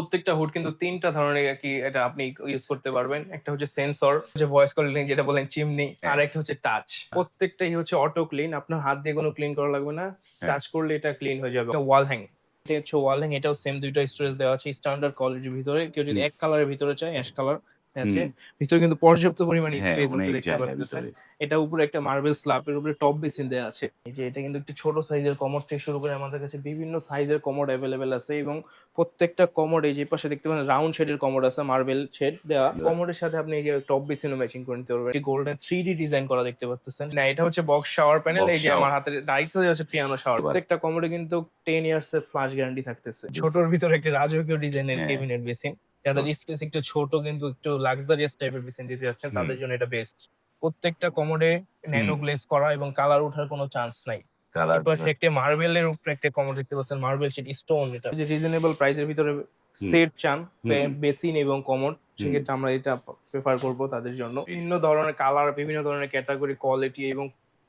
প্রত্যেকটা হুড কিন্তু তিনটা ধরনের আর কি এটা আপনি ইউজ করতে পারবেন একটা হচ্ছে সেন্সর যে ভয়েস কলিং যেটা বলেন চিমনি হ্যাঁ। আর একটা হচ্ছে টাচ প্রত্যেকটাই হচ্ছে অটো ক্লিন আপনার হাত দিয়ে কোনো ক্লিন করা লাগবে না হ্যাঁ। টাচ করলে এটা ক্লিন হয়ে যাবে ওয়াল হ্যাং এটা হচ্ছে ওয়াল হ্যাং এটাও সেম দুইটা স্টোরেজ দেওয়া আছে স্ট্যান্ডার্ড কোয়ালিটির ভিতরে কেউ যদি। এক কালারের ভিতরে চায় অ্যাশ কালার। ভিতরে কিন্তু পর্যাপ্ত পরিমাণে হ্যাঁ স্পেস এটা উপরে একটা মার্বেল স্ল্যাবের উপরে টপ বেসিন দেওয়া আছে। এই যে এটা কিন্তু একটু ছোট সাইজের কমোড থেকে শুরু করে আমাদের কাছে বিভিন্ন সাইজের কমোড অ্যাভেলেবেল আছে এবং প্রত্যেকটা কমোড এই যে পাশে দেখতে পারেন রাউন্ড শেডের কমোড আছে মার্বেল শেড দেওয়া কমোডের সাথে আপনি এই যে টপ বেসিনও ম্যাচিং করে নিতে পারবেন। গোল্ডেন থ্রি ডি ডিজাইন করা দেখতে পাচ্ছেন না এটা হচ্ছে বক্স শাওয়ার প্যানেল এই যে আমার হাতে রাইট সাইডে আছে পিয়ানো শাওয়ার প্রত্যেকটা কমোডে কিন্তু টেন ইয়ার্স এর ফ্লাশ গ্যারান্টি থাকতেছে ছোটর ভিতরে একটা রাজকীয় ডিজাইনের। কেবিনেট বেসিন যাদের স্পেস একটু ছোট কিন্তু একটু লাক্সারিয়াস টাইপের বেসিন দিতে যাচ্ছেন তাদের জন্য এটা বেস্ট প্রত্যেকটা কমোডে ন্যানো গ্লেজ করা এবং কালার ওঠার কোনো চান্স নাই। কালার একটা মার্বেলের উপরে একটা কমোড দেখতে পাচ্ছেন মার্বেল শিট স্টোন এটা। যে রিজনেবল প্রাইসের ভিতরে সেট চান বেসিন এবং কমোড সেক্ষেত্রে আমরা এটা প্রেফার করব তাদের জন্য। বিভিন্ন ধরনের কালার বিভিন্ন ধরনের ক্যাটাগরি কোয়ালিটি এবং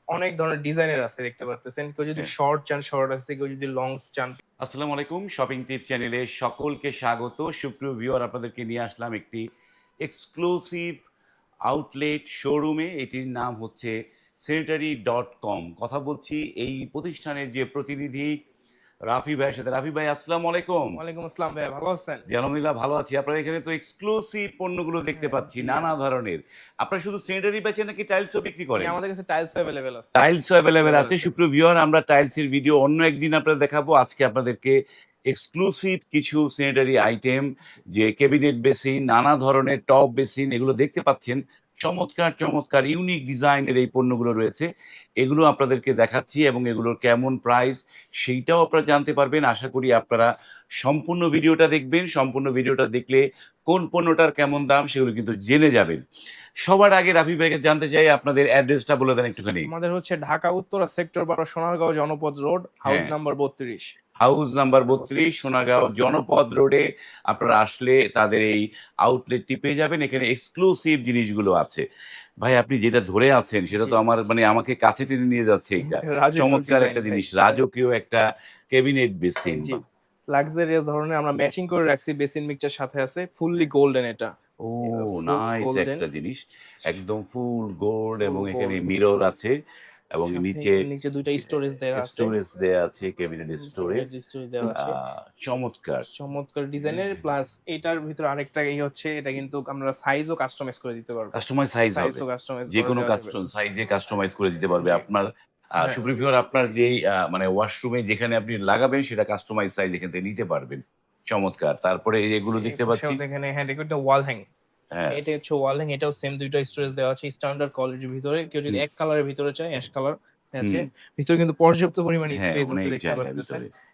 অনেক ধরনের ডিজাইনের আছে দেখতে পাচ্ছেন কেউ যদি হ্যাঁ। শর্ট চান শর্ট আছে কেউ যদি লং চান। আসসালামু আলাইকুম শপিং টিপ চ্যানেলে সকলকে স্বাগত। সুপ্রিয় ভিউয়ার আপনাদেরকে নিয়ে আসলাম একটি এক্সক্লুসিভ আউটলেট শোরুমে এটির নাম হচ্ছে সেনিটারি ডট কম কথা বলছি এই প্রতিষ্ঠানের যে প্রতিনিধি রাফি ভাইয়ের সাথে। রাফি ভাই আসসালামু আলাইকুম। ওয়ালাইকুম আসসালাম ভাই ভালো আছেন? জি আলহামদুলিল্লাহ ভালো আছি। আপনারা এখানে তো এক্সক্লুসিভ পণ্যগুলো দেখতে পাচ্ছি নানা ধরনের। আপনারা শুধু সেনিটারি বেচেন নাকি টাইলসও বিক্রি করেন? আমাদের কাছে টাইলস অ্যাভেলেবেল আছে। টাইলস অ্যাভেলেবেল আছে। সুপ্রিয় ভিউয়ার আমরা টাইলসের ভিডিও অন্য একদিন আপনাদের দেখাবো। আজকে আপনাদেরকে এক্সক্লুসিভ কিছু স্যানিটারি আইটেম যে ক্যাবিনেট বেসিন নানা ধরনের টপ বেসিন এগুলো দেখতে পাচ্ছেন। চমৎকার চমৎকার ইউনিক ডিজাইনের এই পণ্যগুলো রয়েছে। এগুলো আপনাদেরকে দেখাচ্ছি এবং এগুলোর কেমন প্রাইস সেইটাও আপনারা জানতে পারবেন। আশা করি আপনারা সম্পূর্ণ ভিডিওটা দেখবেন। সম্পূর্ণ ভিডিওটা দেখলে কোন পণ্যটার কেমন দাম সেগুলো কিন্তু জেনে যাবেন। সবার আগে রাফি ভাইকে জানতে চাই আপনাদের অ্যাড্রেসটা বলে দেন একটুখানি। আমাদের হচ্ছে ঢাকা উত্তরা সেক্টর বারো সোনারগাঁও জনপদ রোড হাউস হ্যাঁ। নাম্বার বত্রিশ। হাউস নাম্বার বত্রিশ সোনাগাঁও জনপদ রোডে আপনারা আসলে তাদের এই আউটলেটটি পেয়ে যাবেন। এখানে এক্সক্লুসিভ জিনিসগুলো আছে। ভাই আপনি যেটা ধরে আছেন সেটা তো আমার মানে আমাকে কাছে টেনে নিয়ে যাচ্ছে এটা। চমৎকার একটা জিনিস রাজকীয় একটা ক্যাবিনেট বেসিন লাক্সারিয়াস ধরনের আমরা ম্যাচিং করে রাখছি বেসিন মিক্সচার সাথে আছে ফুললি গোল্ডেন এটা। ও নাইস একটা জিনিস। একদম ফুল গোল্ড এবং এখানে মিরর আছে। এবং নিচে নিচে দুইটা স্টোরেজ দেওয়া আছে। স্টোরেজ দেয়া আছে ক্যাবিনেট স্টোরেজ স্টোরেজ দেওয়া আছে। চমৎকার। চমৎকার ডিজাইনের প্লাস এটার ভিতরে আরেকটা এই হচ্ছে এটা কিন্তু আমরা সাইজও কাস্টমাইজ করে দিতে পারব। কাস্টমাইজ সাইজ হবে। সাইজও কাস্টমাইজ যে কোনো কাস্টম সাইজে কাস্টমাইজ করে দিতে পারবে। আপনার হ্যাঁ। সুপ্রিভিওর আপনার যেই আহ, মানে ওয়াশরুমে যেখানে আপনি লাগাবেন সেটা কাস্টমাইজ সাইজ এখান থেকে নিতে পারবেন। চমৎকার। তারপরে এগুলো দেখতে পাচ্ছি। এখানে হ্যাঁ এটা ওয়াল হ্যাং হ্যাঁ এটা হচ্ছে ওয়ালিং এটাও সেম দুইটা স্টোরেজ দেওয়া আছে স্ট্যান্ডার্ড কোয়ালিটির ভিতরে কেউ যদি এক কালারের ভিতরে চায় অ্যাশ কালার। ভিতরে কিন্তু পর্যাপ্ত পরিমাণে হ্যাঁ স্পেস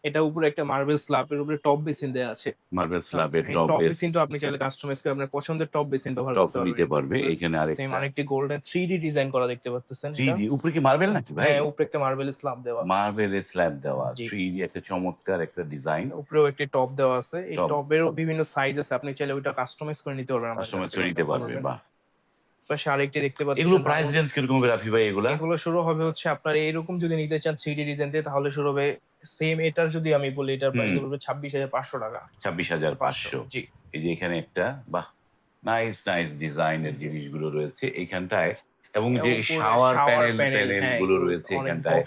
এটা উপরে একটা মার্বেল স্ল্যাবের উপরে টপ বেসিন দেওয়া আছে। মার্বেল স্ল্যাবের টপ টপ বেসিনটা আপনি চাইলে কাস্টমাইজ করে আপনার পছন্দের টপ বেসিন ব্যবহার করতে নিতে পারবে এখানে আরেকটা। আরেকটি গোল্ডেন থ্রি ডি ডিজাইন করা দেখতে পাচ্ছেন থ্রি ডি উপরে কি মার্বেল নাকি ভাই? হ্যাঁ উপরে একটা মার্বেল স্ল্যাব দেওয়া। মার্বেল স্ল্যাব দেওয়া জি। থ্রি ডি একটা চমৎকার একটা ডিজাইন উপরেও একটি টপ দেওয়া আছে। এই। টপেরও বিভিন্ন সাইজ আছে আপনি চাইলে ওইটা কাস্টমাইজ করে নিতে পারবেন কাস্টমাইজ করে নিতে পারবে। বাহ। পাশে আরেকটি দেখতে পাচ্ছেন এগুলো প্রাইস রেঞ্জ কীরকম রাফি ভাই এগুলো? এগুলো শুরু হবে হচ্ছে আপনার এরকম যদি নিতে চান থ্রি ডি ডিজাইন দিয়ে তাহলে শুরু হবে সেম এটার যদি আমি বলি এটার প্রাইস হবে ছাব্বিশ হাজার পাঁচশো টাকা। ছাব্বিশ হাজার পাঁচশো। জি। এই যে এখানে একটা বাহ নাইস নাইস ডিজাইনের জিনিসগুলো রয়েছে। এইখানটায় এবং যে শাওয়ার প্যানেল প্যানেলগুলো রয়েছে এখানটায়।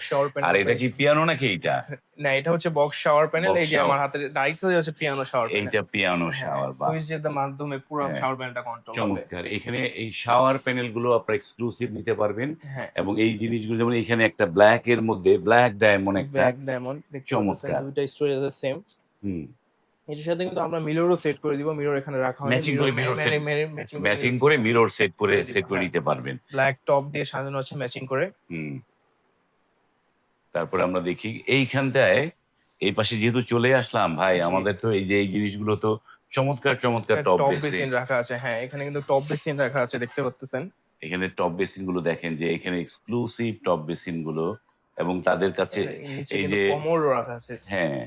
আর এটা কি পিয়ানো নাকি এইটা না এটা হচ্ছে বক্স শাওয়ার প্যানেল এই যে আমার হাতের রাইট সাইডে আছে পিয়ানো শাওয়ার প্যানেল এইটা পিয়ানো শাওয়ার বাহ। সুইচের মাধ্যমে পুরো। শাওয়ার প্যানেলটা কন্ট্রোল হবে। চমৎকার। এখানে এই শাওয়ার প্যানেলগুলো আপনারা এক্সক্লুসিভ নিতে পারবেন। হ্যাঁ। এবং এই জিনিসগুলো যেমন এখানে একটা ব্ল্যাক এর মধ্যে ব্ল্যাক ডায়মন্ড একটা ব্যাক ডায়মন্ড চমৎকার। দুইটা স্টোরেজ আছে সেম হুম। এটার সাথে কিন্তু আমরা মিররও সেট করে দিব মিরর এখানে রাখা হয় Matching করে mirror set- ম্যাচিং করে মিরর সেট করে সেট করে। নিতে পারবেন। ব্ল্যাক টপ দিয়ে সাজানো আছে ম্যাচিং করে। হুম। তারপরে আমরা দেখি এইখানটায় এই পাশে যেহেতু চলে আসলাম ভাই আমাদের তো এই যে এই জিনিসগুলো তো চমৎকার চমৎকার টপ বেসিন রাখা আছে হ্যাঁ এখানে কিন্তু টপ বেসিন রাখা আছে দেখতে পাচ্ছেন এখানে টপ বেসিনগুলো দেখেন যে এখানে এক্সক্লুসিভ টপ বেসিনগুলো এবং তাদের কাছে এই যে- কোমরও রাখা আছে। হ্যাঁ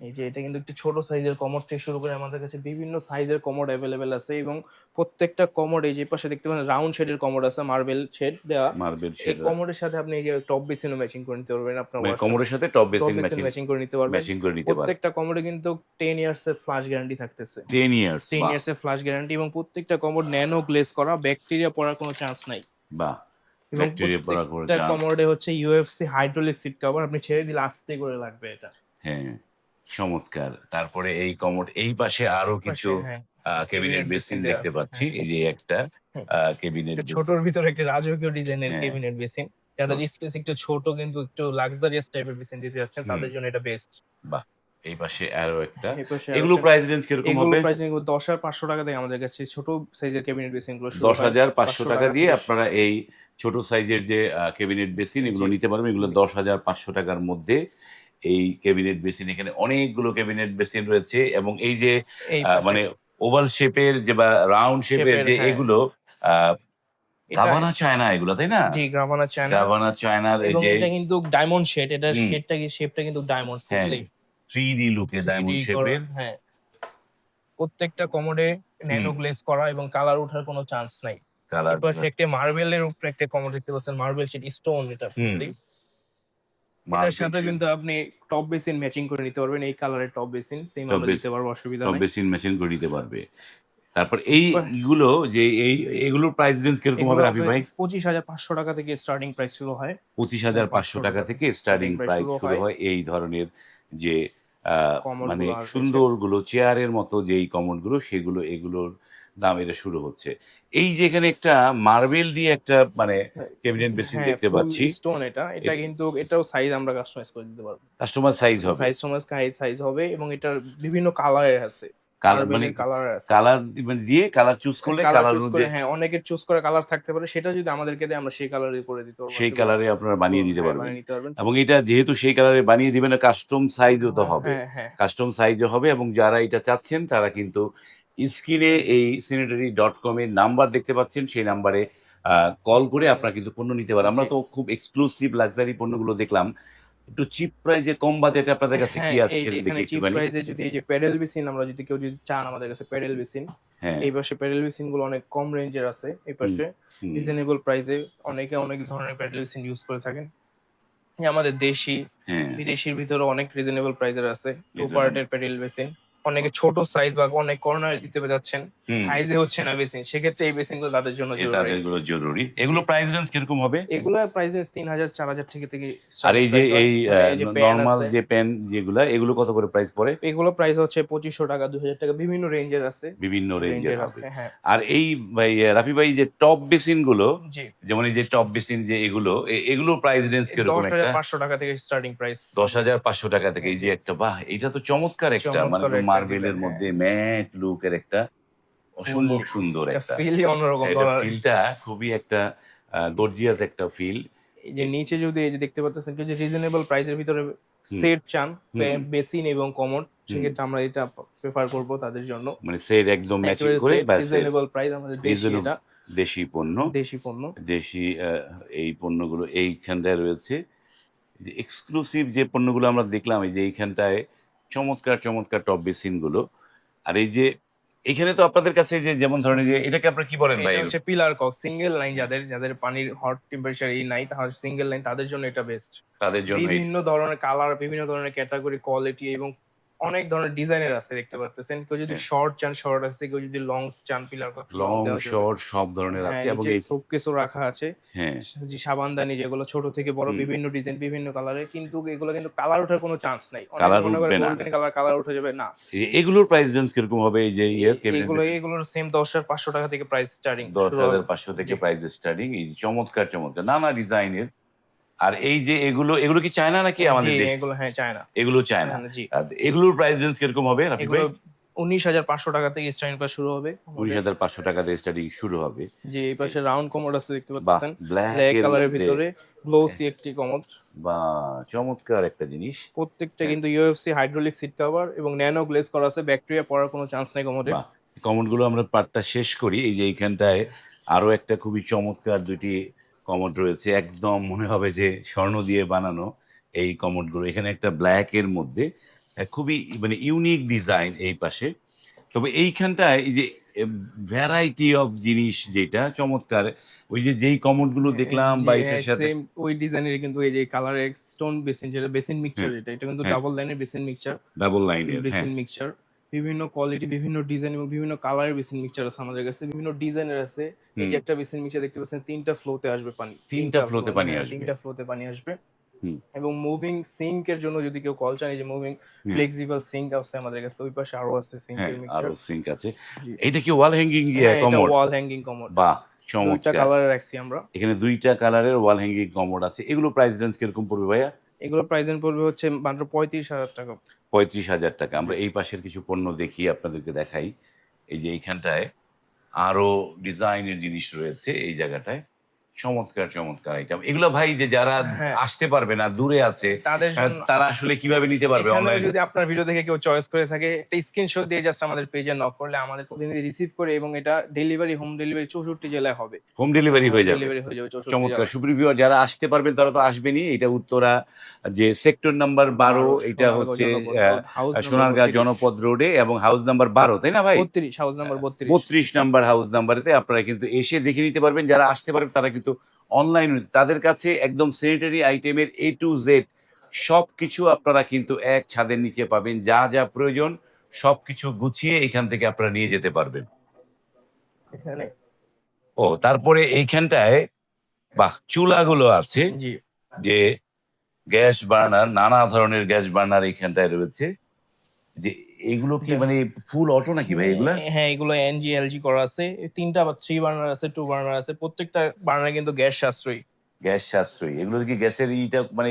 এই যে এটা কিন্তু একটু ছোট সাইজের কমোড থেকে শুরু করে আমাদের কাছে বিভিন্ন সাইজের কমোড অ্যাভেলেবেল আছে এবং প্রত্যেকটা কমোড এই যে পাশে দেখতে পারেন রাউন্ড শেডের কমোড আছে মার্বেল শেড দেওয়া মার্বেল এই শেড কমোডের সাথে আপনি এই যে টপ বেসিনও ম্যাচিং করে নিতে পারবেন আপনার মানে কোমরের সাথে টপ বেসিন ম্যাচিং করে নিতে পারবেন। ম্যাচিং করে নিতে পারে প্রত্যেকটা কমোডে কিন্তু টেন ইয়ার্স এর ফ্লাশ গ্যারান্টি থাকতেছে। টেন ইয়ার্স টেন ইয়ার্স এর ফ্লাশ গ্যারান্টি এবং প্রত্যেকটা কমোড ন্যানো গ্লেজ করা ব্যাকটেরিয়া পড়ার কোনো চান্স নাই। বাহ ব্যাকটেরিয়া পড়া করে প্রত্যেকটা কমোডে হচ্ছে ইউএফসি হাইড্রোলিক সিট কভার আপনি ছেড়ে দিলে আস্তে করে লাগবে এটা। হ্যাঁ। চমৎকার। তারপরে এই কমোড এই পাশে আরও কিছু কেবিনেট বেসিন দেখতে পাচ্ছি। হ্যাঁ। এই যে একটা হ্যাঁ। কেবিনেট ছোটর ভিতরে একটা রাজকীয় ডিজাইনের। কেবিনেট বেসিন যাদের স্পেস একটু ছোট কিন্তু একটু লাক্সারিয়াস টাইপের বেসিন দিতে যাচ্ছেন তাদের জন্য এটা বেস্ট বাহ! এই পাশে আরও একটা। এগুলো প্রাইস রেঞ্জ কীরকম হবে? প্রাইসিং হাজার পাঁচশো টাকা থেকে আমাদের কাছে ছোট সাইজের ক্যাবিনেট বেসিনগুলো শুরু দশ হাজার পাঁচশো টাকা দিয়ে আপনারা এই ছোট সাইজের যে ক্যাবিনেট বেসিন এগুলো নিতে পারবেন। এগুলো দশ হাজার পাঁচশো টাকার মধ্যে এই ক্যাবিনেট বেসিন এখানে অনেকগুলো ক্যাবিনেট বেসিন রয়েছে এবং এই যে। মানে ওভাল শেপের যে বা রাউন্ড শেপের যে হ্যাঁ। এগুলো গাভানা চায়না এগুলো তাই না? জি গ্রাভানা চায়না। গাভানা চায়নার এই যে এটা কিন্তু ডায়মন্ড শেড এটা শেডটা কি শেপটা কিন্তু ডায়মন্ড ফুললি থ্রি ডি লুকে ডায়মন্ড শেপের হ্যাঁ। প্রত্যেকটা কমোডে ন্যানো গ্লেজ করা এবং কালার ওঠার কোনো চান্স নাই। কালার একটা মার্বেলের উপরে একটা কমোড দেখতে পাচ্ছেন মার্বেল শেড স্টোন এটা হুম। Fully। এটার সাথে কিন্তু আপনি টপ বেসিন ম্যাচিং করে নিতে পারবেন। এই কালারের টপ বেসিন সেম আমরা দিতে পারব অসুবিধা বেসিন করে পারবে। তারপর এই গুলো যে এই এগুলোর প্রাইস রেঞ্জ কীরকম হবে রাফি ভাই? পঁচিশ হাজার পাঁচশো টাকা থেকে স্টার্টিং প্রাইস শুরু হয়। পঁচিশ হাজার পাঁচশো টাকা থেকে স্টার্টিং প্রাইস শুরু হয়। এই ধরনের যে আহ, মানে সুন্দরগুলো চেয়ারের মতো যেই কমনগুলো সেগুলো এগুলোর দাম এটা শুরু হচ্ছে। এই যে এখানে একটা মার্বেল দিয়ে একটা মানে ক্যাবিনেট বেসিন হ্যাঁ, দেখতে পাচ্ছি। স্টোন এটা। এটা কিন্তু এটাও সাইজ আমরা কাস্টমাইজ করে দিতে পারব। কাস্টমার সাইজ হবে। সাইজ সমাজ সাইজ হবে এবং এটার বিভিন্ন কালারের আছে। কালার মানে কালার আছে। কালার দিয়ে কালার চুজ করলে কালার করে হ্যাঁ অনেকের চুজ করে কালার থাকতে পারে। সেটা যদি আমাদেরকে দেয় আমরা সেই কালারে করে দিতে পারব। সেই কালারে আপনারা বানিয়ে দিতে হ্যাঁ, পারবেন। এবং এটা যেহেতু সেই কালারে বানিয়ে দিবেন কাস্টম সাইজও তো হবে। হ্যাঁ হ্যাঁ। কাস্টম সাইজও হবে এবং যারা এটা চাচ্ছেন তারা কিন্তু স্ক্রিনে এই সিনেটারি ডট কম এর নাম্বার দেখতে পাচ্ছেন সেই নাম্বারে কল করে আপনারা কিন্তু পণ্য নিতে পারেন। আমরা তো খুব এক্সক্লুসিভ লাক্সারি পণ্যগুলো দেখলাম। একটু চিপ প্রাইসে কম বাজেটে আপনাদের কাছে কি হ্যাঁ, আছে সেটা দেখি চিপ প্রাইসে যদি এই যে প্যাডেল বেসিন আমরা যদি কেউ যদি চান আমাদের কাছে প্যাডেল বেসিন হ্যাঁ। এই পাশে প্যাডেল বেসিনগুলো অনেক কম রেঞ্জের আছে এই পাশে রিজনেবল প্রাইসে অনেকে অনেক ধরনের প্যাডেল বেসিন ইউজ করে থাকেন। আমাদের দেশি হ্যাঁ। বিদেশির ভিতরে অনেক রিজনেবল প্রাইসের আছে টু পার্টের প্যাডেল বেসিন অনেকে ছোট সাইজ বা অনেক কর্নার দিতে যাচ্ছেন সাইজে হচ্ছে না বেসিন সেক্ষেত্রে এই বেসিনগুলো তাদের জন্য জরুরি। এগুলো প্রাইস রেঞ্জ কীরকম হবে? এগুলো প্রাইসেস তিন হাজার চার হাজার থেকে থেকে আর এই যে এই হয়। এই যে নর্মাল পেন যেগুলা এগুলো কত করে প্রাইস পড়ে? এগুলো প্রাইস হচ্ছে পঁচিশশো টাকা দুই হাজার টাকা বিভিন্ন রেঞ্জের আছে। বিভিন্ন রেঞ্জের আছে হ্যাঁ। আর এই ভাই রাফি ভাই যে টপ বেসিনগুলো যেমন এই যে টপ বেসিন যে এগুলো এগুলো প্রাইস রেঞ্জ দশ কীরকম হাজার একটা পাঁচশো টাকা থেকে স্টার্টিং প্রাইস দশ হাজার পাঁচশো টাকা থেকে এই যে একটা বাহ এটা তো চমৎকার একটা মানে মার্বেলের মধ্যে ম্যাট লুকের একটা অসম্ভব সুন্দর। একটা ফিলই অন্যরকম ফিলটা খুবই একটা গর্জিয়াস একটা ফিল এই যে নিচে যদি এই যে দেখতে পাচ্ছেন যে রিজনেবল প্রাইসের ভিতরে সেট চান বেসিন এবং কমোড সেক্ষেত্রে আমরা এটা প্রেফার করব তাদের জন্য। মানে সেট একদম ম্যাচিং করে রিজনেবল প্রাইস আমাদের দেশি এটা। দেশি পণ্য। দেশি পণ্য। দেশি এই পণ্যগুলো এইখানটায় রয়েছে। যে এক্সক্লুসিভ যে পণ্যগুলো আমরা দেখলাম এই যে এইখানটায় চমৎকার চমৎকার টপ বেসিনগুলো। আর এই যে এখানে তো আপনাদের কাছে যে যেমন ধরনের যে এটাকে আপনারা কি বলেন ভাই? এটা হচ্ছে পিলার কক সিঙ্গেল লাইন যাদের যাদের পানির হট টেম্পারেচার এই নাই তাহলে সিঙ্গেল লাইন তাদের জন্য এটা বেস্ট তাদের জন্য বিভিন্ন ধরনের কালার বিভিন্ন ধরনের ক্যাটাগরি কোয়ালিটি এবং অনেক ধরনের ডিজাইনের আছে দেখতে পাচ্ছেন কেউ যদি হ্যাঁ। শর্ট চান শর্ট আছে কেউ যদি লং চান পিলার লং শর্ট সব ধরনের হ্যাঁ, আছে এবং এই শোকেসও রাখা আছে। হ্যাঁ। যে সাবানদানি যেগুলো ছোট থেকে বড় বিভিন্ন ডিজাইন বিভিন্ন কালারের কিন্তু এগুলো কিন্তু কালার ওঠার কোনো চান্স নাই। কালার উঠবে না। কালার কালার উঠে যাবে না। এগুলোর প্রাইস রেঞ্জ কীরকম হবে এই যে ইয়ের এগুলো এগুলোর সেম দশ হাজার পাঁচশো টাকা থেকে প্রাইস স্টার্টিং দশ হাজার পাঁচশো থেকে প্রাইস স্টার্টিং এই চমৎকার চমৎকার। নানা ডিজাইনের আর এই যে এগুলো এগুলো কি চায়না নাকি আমাদের এগুলো হ্যাঁ চায়না এগুলো চায়না আর এগুলোর প্রাইস রেঞ্জ কীরকম হবে উনিশ হাজার পাঁচশো টাকা থেকে স্টার্টিং প্রাইস শুরু হবে উনিশ হাজার পাঁচশো টাকা দিয়ে স্টার্টিং শুরু হবে। যে এই পাশে রাউন্ড কমোড আছে দেখতে পাচ্ছেন। ব্ল্যাক কালারের ভিতরে গ্লোসি একটি কমোড বা চমৎকার একটা জিনিস। প্রত্যেকটা কিন্তু ইউএফসি হাইড্রোলিক সিট কভার এবং ন্যানো গ্লেজ করা আছে ব্যাকটেরিয়া পড়ার কোনো চান্স নেই কমোডে গুলো আমরা পার্টটা শেষ করি। এই যে এইখানটায় আরও একটা খুবই চমৎকার দুটি কমোড রয়েছে। একদম মনে হবে যে স্বর্ণ দিয়ে বানানো এই কমোডগুলো এখানে একটা ব্ল্যাক এর মধ্যে খুবই মানে ইউনিক ডিজাইন এই পাশে। তবে এইখানটায় এই যে ভ্যারাইটি অফ জিনিস যেটা চমৎকার ওই যে যেই কমোডগুলো দেখলাম বা এটার সাথে ওই ডিজাইনের কিন্তু এই যে কালারের স্টোন বেসিন যেটা বেসিন মিক্সচার হ্যাঁ, যেটা এটা কিন্তু হ্যাঁ। ডাবল লাইনের বেসিন মিক্সচার ডাবল লাইনের হ্যাঁ। বেসিন মিক্সচার বিভিন্ন কোয়ালিটি বিভিন্ন ডিজাইন এবং বিভিন্ন কালারের বেসিন মিক্সচার আছে আমাদের কাছে। বিভিন্ন ডিজাইনের আছে। এই যে একটা বেসিন মিক্সচার দেখতে পাচ্ছেন তিনটা ফ্লোতে আসবে পানি। তিনটা flow তে flow, পানি হ্যাঁ, আসবে। তিনটা ফ্লোতে পানি আসবে। এবং মুভিং সিঙ্ক এর জন্য যদি কেউ কল চান এই যে মুভিং ফ্লেক্সিবল সিঙ্ক আছে আমাদের কাছে ওই পাশে আরও আছে সিঙ্ক হ্যাঁ এর আরও সিঙ্ক আছে। এটা কি wall hanging commode wall hanging commode বাহ দুইটা চমৎকার। কালারে রাখছি আমরা। এখানে দুইটা কালারের ওয়াল হ্যাঙ্গিং কমোড আছে। এগুলো প্রাইস রেঞ্জ কীরকম পড়বে ভাইয়া? এগুলো প্রাইজেন পড়বে হচ্ছে মাত্র পঁয়ত্রিশ হাজার টাকা। পঁয়ত্রিশ হাজার টাকা। আমরা এই পাশের কিছু পণ্য দেখি, আপনাদেরকে দেখাই। এই যে এইখানটায় আরও ডিজাইনের জিনিস রয়েছে এই জায়গাটায়। চমৎকার চমৎকার আইটেম এগুলো ভাই যে যারা হ্যাঁ। আসতে পারবে না দূরে আছে তাদের তারা আসলে কীভাবে নিতে পারবে অনলাইনে যদি আপনার ভিডিও দেখে কেউ চয়েস করে থাকে একটা স্ক্রিনশট দিয়ে জাস্ট আমাদের পেজে নক করলে আমাদের প্রতিনিধি রিসিভ করে এবং এটা ডেলিভারি হোম ডেলিভারি চৌষট্টি জেলায় হবে। হোম ডেলিভারি হয়ে যাবে। ডেলিভারি হয়ে যাবে চমৎকার। সুপ্রিভিউ যারা আসতে পারবেন তারা তো আসবেনই। এটা উত্তরা যে সেক্টর নাম্বার বারো এটা হচ্ছে সোনারগাঁ জনপদ রোডে এবং হাউস নাম্বার বারো তাই না ভাই? বত্রিশ হাউস নাম্বার বত্রিশ। বত্রিশ নাম্বার হাউস নাম্বারেতে আপনারা কিন্তু এসে দেখে নিতে পারবেন। যারা আসতে পারবেন তারা কিন্তু অনলাইন তাদের কাছে একদম স্যানিটারি আইটেমের এ টু জেড সব কিছু আপনারা কিন্তু এক ছাদের নিচে পাবেন। যা যা প্রয়োজন সব কিছু গুছিয়ে এখান থেকে আপনারা নিয়ে যেতে পারবেন। এখানে? ও তারপরে এইখানটায় বাহ চুলাগুলো আছে। যে গ্যাস বার্নার নানা ধরনের গ্যাস বার্নার এইখানটায় রয়েছে। যে এগুলো কি মানে ফুল অটো নাকি ভাই এগুলা? হ্যাঁ এগুলো এনজি এলজি করা আছে। তিনটা বা থ্রি বার্নার আছে টু বার্নার আছে। প্রত্যেকটা বার্নার কিন্তু গ্যাস সাশ্রয়ী। গ্যাস সাশ্রয়ী। এগুলো কি গ্যাসের ইটা মানে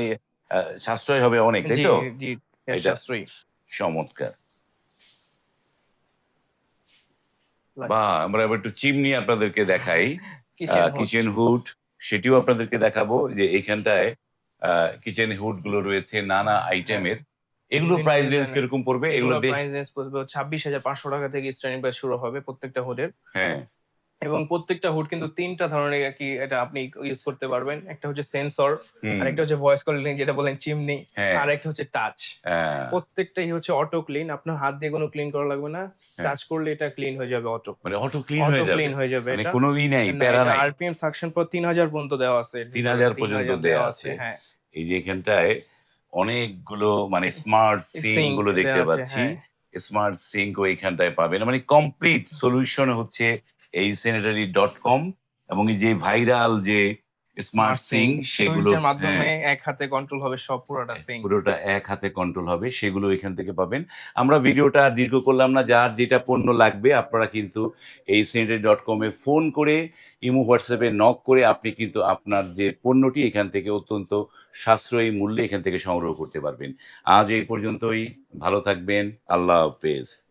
সাশ্রয় হবে অনেক তাই তো? জি গ্যাস সাশ্রয়ী। চমৎকার। বা আমরা এবার একটু চিমনি আপনাদেরকে দেখাই। কিচেন কিচেন হুড সেটিও আপনাদেরকে দেখাবো যে এইখানটায় কিচেন হুডগুলো রয়েছে নানা আইটেমের এগুলো প্রাইস রেঞ্জ। কীরকম পড়বে? এগুলো প্রাইস রেঞ্জ পড়বে ছাব্বিশ হাজার পাঁচশো টাকা থেকে স্টার্টিং প্রাইস শুরু হবে প্রত্যেকটা হুডের হ্যাঁ। এবং প্রত্যেকটা হুড কিন্তু তিনটা ধরনের কি এটা আপনি ইউজ করতে পারবেন। একটা হচ্ছে সেন্সর হুম, আর একটা হচ্ছে ভয়েস কলিং যেটা বলেন চিমনি হ্যাঁ। আর একটা হচ্ছে টাচ হ্যাঁ, প্রত্যেকটাই হচ্ছে অটো ক্লিন আপনার হাত দিয়ে কোনো ক্লিন করা লাগবে না। টাচ করলে এটা ক্লিন হয়ে যাবে অটো মানে অটো ক্লিন হয়ে যাবে। ক্লিন হয়ে যাবে। মানে এটা কোনো ই নাই প্যারা নাই। আরপিএম সাকশন পর তিন হাজার পর্যন্ত দেওয়া আছে। 3000 পর্যন্ত দেওয়া আছে। হ্যাঁ। এই যে এখানটায় অনেকগুলো মানে স্মার্ট সিংগুলো দেখতে পাচ্ছি হ্যাঁ। স্মার্ট সিঙ্ক এইখানটায় পাবেন মানে কমপ্লিট সলিউশন হচ্ছে এই সেনেটারি ডট কম এবং এই যে ভাইরাল যে স্মার্ট সিঙ্ক সেগুলো মাধ্যমে হ্যাঁ, এক হাতে কন্ট্রোল হবে সব পুরোটা সিঙ্ক পুরোটা এক হাতে কন্ট্রোল হবে সেগুলো এখান থেকে পাবেন। আমরা ভিডিওটা আর দীর্ঘ করলাম না যার যেটা পণ্য লাগবে আপনারা কিন্তু এই স্যানিটারি ডট কমে ফোন করে ইমো হোয়াটসঅ্যাপে নক করে আপনি কিন্তু আপনার যে পণ্যটি এখান থেকে অত্যন্ত সাশ্রয়ী মূল্যে এখান থেকে সংগ্রহ করতে পারবেন। আজ এই পর্যন্তই ভালো থাকবেন আল্লাহ হাফেজ।